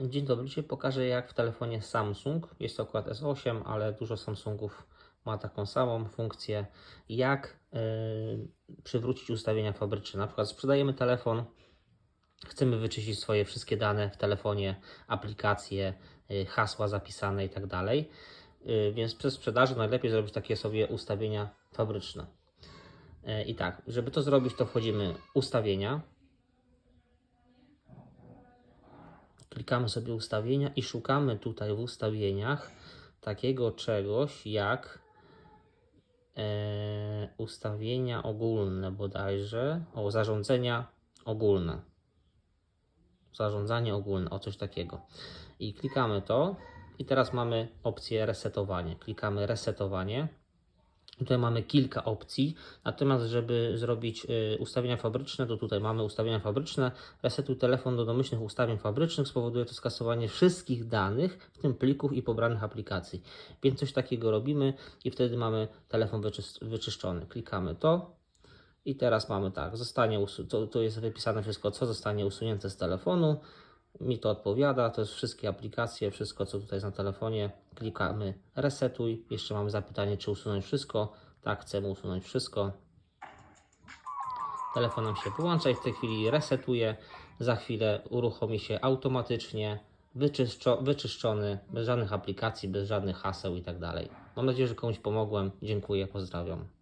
Dzień dobry, dzisiaj pokażę jak w telefonie Samsung, jest to akurat S8, ale dużo Samsungów ma taką samą funkcję, jak yy, przywrócić ustawienia fabryczne. Na przykład sprzedajemy telefon, chcemy wyczyścić swoje wszystkie dane w telefonie, aplikacje, yy, hasła zapisane i tak. Yy, Więc przy sprzedaży najlepiej zrobić takie sobie ustawienia fabryczne. Yy, I tak, żeby to zrobić, to wchodzimy ustawienia, klikamy sobie ustawienia i szukamy tutaj w ustawieniach takiego czegoś jak e, ustawienia ogólne bodajże, o zarządzenia ogólne. Zarządzanie ogólne, o coś takiego. I klikamy to i teraz mamy opcję resetowanie. Klikamy resetowanie. Tutaj mamy kilka opcji, natomiast żeby zrobić y, ustawienia fabryczne, to tutaj mamy ustawienia fabryczne. Resetuj telefon do domyślnych ustawień fabrycznych. Spowoduje to skasowanie wszystkich danych, w tym plików i pobranych aplikacji. Więc coś takiego robimy i wtedy mamy telefon wyczysz- wyczyszczony. Klikamy to i teraz mamy tak, zostanie to, to jest wypisane wszystko, co zostanie usunięte z telefonu. Mi to odpowiada, to jest wszystkie aplikacje, wszystko co tutaj jest na telefonie. Klikamy resetuj. Jeszcze mamy zapytanie, czy usunąć wszystko. Tak, chcemy usunąć wszystko. Telefon nam się wyłącza i w tej chwili resetuje. Za chwilę uruchomi się automatycznie, wyczyszczo- wyczyszczony, bez żadnych aplikacji, bez żadnych haseł i tak dalej. Mam nadzieję, że komuś pomogłem. Dziękuję, pozdrawiam.